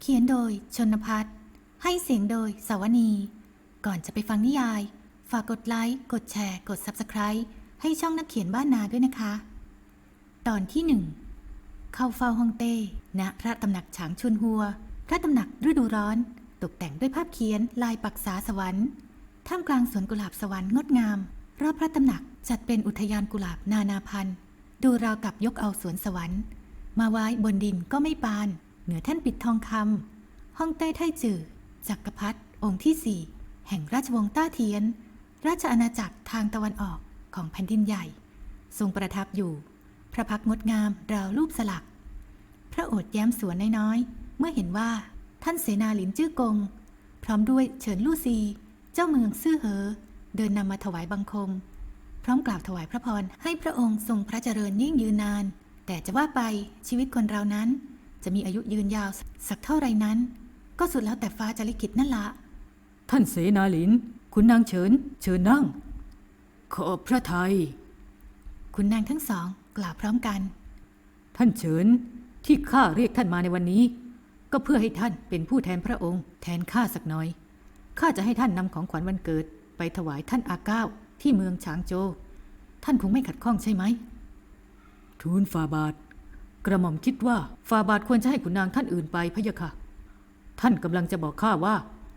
เขียนโดยชนพัฒน์ให้เสียงโดยสาวนี ก่อนจะไปฟังนิยาย ฝากกดไลค์ กดแชร์ กด Subscribe ให้ช่องนักเขียนบ้านนาด้วยนะคะ ตอนที่หนึ่งเข้าเฝ้าฮ่องเต้ณพระตำหนักฉางชุนหัว พระตำหนักฤดูร้อน ตกแต่งด้วยภาพเขียนลายปักษาสวรรค์ ท่ามกลางสวนกุหลาบสวรรค์งดงาม รอบพระตำหนักจัดเป็นอุทยานกุหลาบนานาพันธุ์ ดูราวกับยกเอาสวนสวรรค์ มาไว้บนดินก็ไม่ปาน เหนือแท่านปิดทองคำห้องใต้ไทจือจักรพรรดิองค์ที่สี่แห่งราชวงศ์ต้าเทียน ราชอาณาจักรทางตะวันออกของแผ่นดินใหญ่ ทรงประทับอยู่ พระพักงดงามราวรูปสลัก พระโอษฐ์แย้มสวนน้อยๆเมื่อเห็นว่าท่านเสนาหลินจื้อกง พร้อมด้วยเฉินลู่ซี เจ้าเมืองซื่อเหอ เดินนำมาถวายบังคม พร้อมกล่าวถวายพระพรให้พระองค์ทรงพระเจริญยิ่งยืนนาน แต่จะว่าไปชีวิตคนเรานั้น จะมีอายุยืนยาวสักเท่าไรนั้น ก็สุดแล้วแต่ฟ้าจะลิขิตนั่นละ ท่านเสนาหลิน คุณนางเฉิน เชิญนั่ง ขอบพระทัยคุณนางทั้งสองกล่าวพร้อมกัน ท่านเฉินที่ข้าเรียกท่านมาในวันนี้ ก็เพื่อให้ท่านเป็นผู้แทนพระองค์ แทนข้าสักหน่อยข้าจะให้ท่านนำของขวัญวันเกิด ไปถวายท่านอาเก้าที่เมืองฉางโจวท่านคงไม่ขัดข้องใช่ไหมทูลฟาบาท กระหม่อมคิดว่าฟาบาทควรจะให้ขุนนางท่านอื่นไปพะยะค่ะ ท่านกำลังจะบอกข้าว่า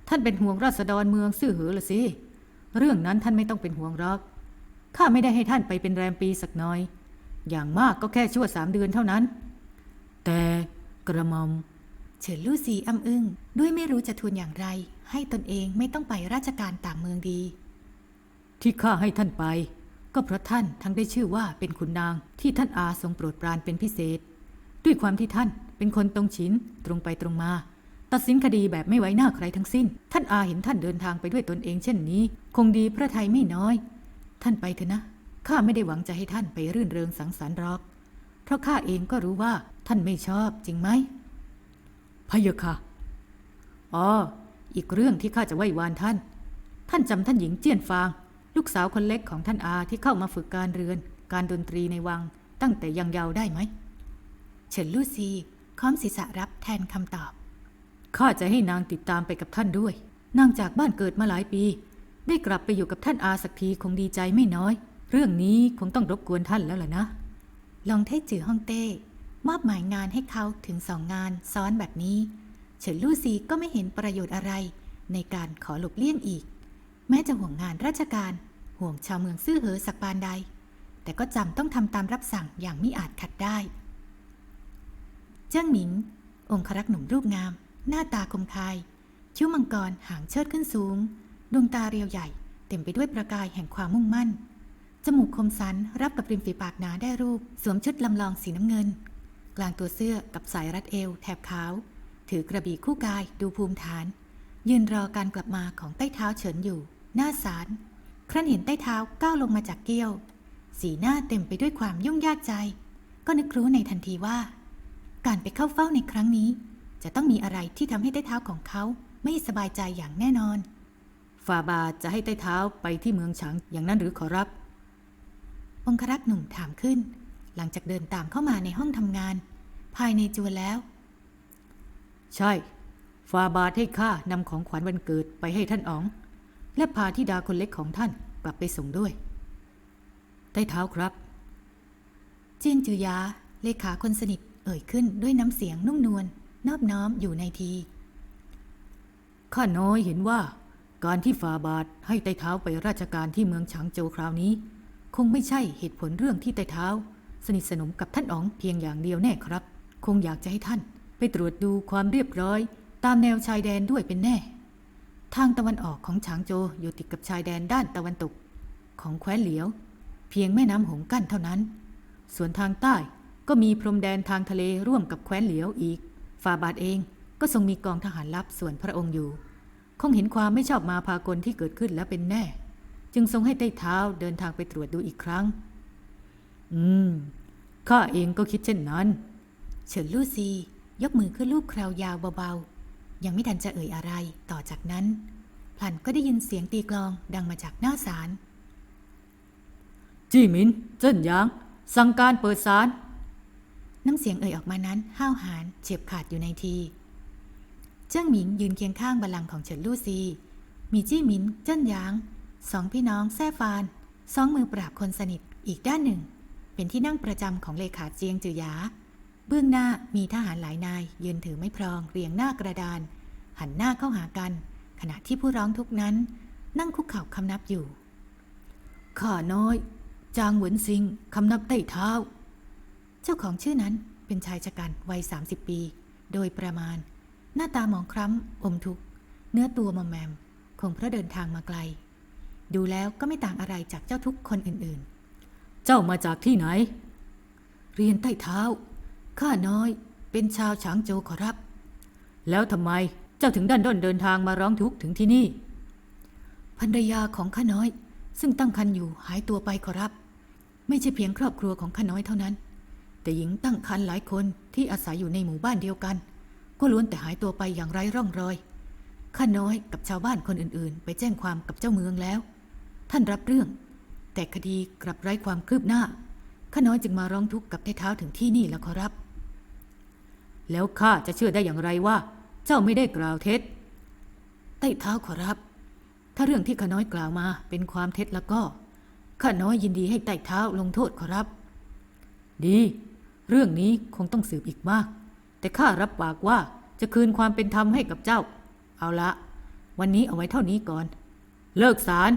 ท่านเป็นห่วงราษฎรเมืองซื่อเหอละสิ เรื่องนั้นท่านไม่ต้องเป็นห่วงรอกข้าไม่ได้ให้ท่านไปเป็นแรมปีสักน้อย อย่างมากก็แค่ชั่วสามเดือนเท่านั้น แต่กระหม่อมเฉินลู่ซีอ้ำอึ้งด้วยไม่รู้จะทูลอย่างไร ให้ตนเองไม่ต้องไปราชการต่างเมืองดี ที่ข้าให้ท่านไป ก็เพราะท่านทั้งได้ชื่อว่าเป็นขุนนางที่ท่านอาทรงโปรดปรานเป็นพิเศษ ด้วยความที่ท่านเป็นคนตรงฉินตรงไปตรงมา ตัดสินคดีแบบไม่ไว้หน้าใครทั้งสิ้น ท่านอาเห็นท่านเดินทางไปด้วยตนเองเช่นนี้ คงดีพระไทยไม่น้อย ท่านไปเถอะนะข้าไม่ได้หวังจะให้ท่านไปรื่นเริงสังสรรค์หรอก เพราะข้าเองก็รู้ว่าท่านไม่ชอบจริงไหมพะเยะค่ะอ๋ออีกเรื่องที่ข้าจะไหว้วานท่าน ท่านจำท่านหญิงเจี้ยนฟาง ลูกสาวคนเล็กของท่านอาที่เข้ามาฝึกการเรือน การดนตรีในวัง ตั้งแต่ยังเยาว์ได้ไหม เฉินลู่ซีค้อมศีรษะรับแทนคำตอบ ข้าจะให้นางติดตามไปกับท่านด้วย นางจากบ้านเกิดมาหลายปี ได้กลับไปอยู่กับท่านอาสักทีคงดีใจไม่น้อย เรื่องนี้คงต้องรบกวนท่านแล้วล่ะนะ ลองเท่จือฮ่องเต้มอบหมายงานให้เขาถึงสองงานซ้อนแบบนี้ เฉินลู่ซีก็ไม่เห็นประโยชน์อะไร ในการขอหลบเลี่ยงอีก แม้จะห่วงงานราชการ ห่วงชาวเมืองซื่อเหอสักปานใด แต่ก็จำต้องทำตามรับสั่งอย่างมิอาจขัดได้ เจิ้งหมิง องครักษ์หนุ่มรูปงาม หน้าตาคมคาย คิ้วมังกรหางเชิดขึ้นสูง ดวงตาเรียวใหญ่ เต็มไปด้วยประกายแห่งความมุ่งมั่น จมูกคมสันรับกับริมฝีปากหนาได้รูป สวมชุดลำลองสีน้ำเงิน กลางตัวเสื้อกับสายรัดเอวแถบขาว ถือกระบี่คู่กายดูภูมิฐาน ยืนรอการกลับมาของใต้เท้าเฉินอยู่ หน้าศาลครั้นเห็นใต้เท้าก้าวลงมาจากเกี้ยว สีหน้าเต็มไปด้วยความยุ่งยากใจ ก็นึกรู้ในทันทีว่า การไปเข้าเฝ้าในครั้งนี้ จะต้องมีอะไรที่ทำให้ใต้เท้าของเขาไม่สบายใจอย่างแน่นอน ฟาบาทจะให้ใต้เท้าไปที่เมืองฉางอย่างนั้นหรือขอรับ องครักษ์หนุ่มถามขึ้น หลังจากเดินตามเข้ามาในห้องทำงาน ภายในจวนแล้ว ใช่ ฟาบาทให้ข้านำของขวัญวันเกิดไปให้ท่านอ๋อง และพาธิดาคนเล็กของท่านกลับไปส่งด้วยใต้เท้าครับ เจียงจือยาเลขาคนสนิท เอ่ยขึ้นด้วยน้ำเสียงนุ่มนวลนอบน้อมอยู่ในที ข้าน้อยเห็นว่า การที่ฟาบาทให้ไต้เท้าไปราชการที่เมืองฉางโจวคราวนี้ คงไม่ใช่เหตุผลเรื่องที่ไต้เท้า สนิทสนมกับท่านอ๋องเพียงอย่างเดียวแน่ครับ คงอยากจะให้ท่าน ไปตรวจดูความเรียบร้อย ตามแนวชายแดนด้วยเป็นแน่ ทางตะวันออกของฉางโจวอยู่ติดกับชายแดนด้านตะวันตก ของแคว้นเหลียว เพียงแม่น้ำหงกั้นเท่านั้น ส่วนทางใต้ ก็มีพรมแดนทางทะเลร่วมกับแคว้นเหลียวอีกฟาบาทเองก็ทรงมีกองทหารลับส่วนพระองค์อยู่ คงเห็นความไม่ชอบมาพากลที่เกิดขึ้นแล้วเป็นแน่ จึงทรงให้ใต้เท้าเดินทางไปตรวจดูอีกครั้ง อืม ข้าเองก็คิดเช่นนั้น เฉินลู่ซี ยกมือขึ้นลูบคราวยาวเบาๆ ยังไม่ทันจะเอ่ยอะไร ต่อจากนั้นพลันก็ได้ยินเสียงตีกลองดังมาจากหน้าศาลจี้หมิน เจิ้นหยาง สั่งการเปิดศาล น้ำเสียงเอ่ยออกมานั้นห้าวหาญเฉียบขาดอยู่ในที เจิ้งหมิงยืนเคียงข้างบัลลังก์ของเฉินลู่ซี มีจี้หมิน เจิ้นหยาง สองพี่น้องแซ่ฟานสองมือปราบคนสนิทอีกด้านหนึ่ง เป็นที่นั่งประจำของเลขาเจียงจือหยา เบื้องหน้ามีทหารหลายนาย ยืนถือไม้พรองเรียงหน้ากระดาน หันหน้าเข้าหากัน ขณะที่ผู้ร้องทุกนั้น นั่งคุกเข่าคำนับอยู่ข้าน้อย จางเหวินซิงคำนับใต้เท้า เจ้าของชื่อนั้นเป็นชายชะกันวัย 30 ปี โดยประมาณ หน้าตาหมองคล้ำอมทุกข์ เนื้อตัวมอมแมม คงเพราะเดินทางมาไกล ดูแล้วก็ไม่ต่างอะไรจากเจ้าทุกข์คนอื่นเจ้ามาจากที่ไหน เรียนใต้เท้า ข้าน้อยเป็นชาวฉางโจวขอรับ แล้วทำไมเจ้าถึงดันด้นเดินทางมาร้องทุกข์ถึงที่นี่ๆภรรยาของข้าน้อย ซึ่งตั้งครรภ์อยู่หายตัวไปขอรับ ไม่ใช่เพียงครอบครัวของข้าน้อยเท่านั้น แต่หญิงตั้งครรภ์หลายคนที่อาศัยอยู่ในหมู่บ้านเดียวกัน ก็ล้วนแต่หายตัวไปอย่างไร้ร่องรอยข้าน้อยกับชาวบ้านคนอื่นๆ ไปแจ้งความกับเจ้าเมืองแล้ว ท่านรับเรื่อง แต่คดีกลับไร้ความคืบหน้าข้าน้อยจึงมาร้องทุกข์กับไต้เท้าถึงที่นี่แล้วขอรับ แล้วข้าจะเชื่อได้อย่างไรว่า เจ้าไม่ได้กล่าวเท็จไต้เท้าขอรับ ถ้าเรื่องที่ข้าน้อยกล่าวมาเป็นความเท็จแล้วก็ข้าน้อยยินดีให้ไต้เท้าลงโทษขอรับ ดี เรื่องนี้คงต้องสืบอีกมาก แต่ข้ารับปากว่าจะคืนความเป็นธรรมให้กับเจ้า เอาละ วันนี้เอาไว้เท่านี้ก่อน เลิกสาร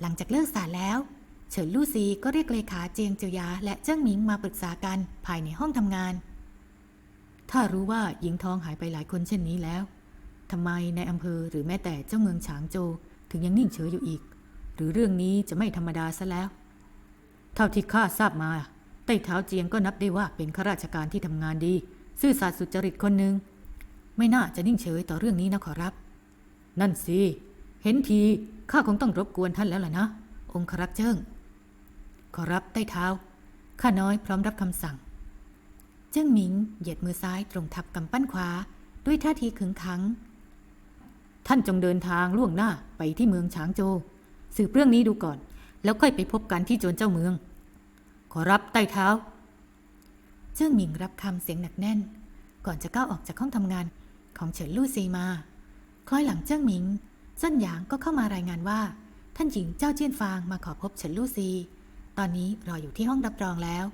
หลังจากเลิกศาลแล้ว เฉินลู่ซีก็เรียกเลขาเจียงเจียวยา และเจิ้งหมิงมาปรึกษากันภายในห้องทำงาน ถ้ารู้ว่าหญิงทองหายไปหลายคนเช่นนี้แล้วทำไมในอำเภอหรือแม้แต่เจ้าเมืองฉางโจวถึงยังนิ่งเฉยอยู่อีก หรือเรื่องนี้จะไม่ธรรมดาซะแล้ว เท่าที่ข้าทราบมา ต้เท้าเจียงก็นับได้ว่าเป็นข้าราชการที่ทำงานดี ซื่อสัตย์สุจริตคนหนึ่งไม่น่าจะนิ่งเฉยต่อเรื่องนี้นะขอรับ นั่นสิ เห็นทีข้าคงต้องรบกวนท่านแล้วล่ะนะ องครักษ์เจิ้งขอรับใต้เท้า ข้าน้อยพร้อมรับคำสั่ง เจิ้งหมิงเหยียดมือซ้ายตรงทับกำปั้นขวา ด้วยท่าทีขึงขัง ท่านจงเดินทางล่วงหน้าไปที่เมืองฉางโจ สืบเรื่องนี้ดูก่อน แล้วค่อยไปพบกันที่โจวนเจ้าเมือง ขอรับใต้เท้าเจิ้งหมิงรับคำเสียงหนักแน่น ก่อนจะก้าวออกจากห้องทำงานของเฉินลู่ซีมา คล้อยหลังเจิ้งหมิงเจิ้นหยางก็เข้ามารายงานว่า ท่านหญิงเจ้าเจี้ยนฟางมาขอพบเฉินลู่ซี ตอนนี้รออยู่ที่ห้องรับรองแล้ว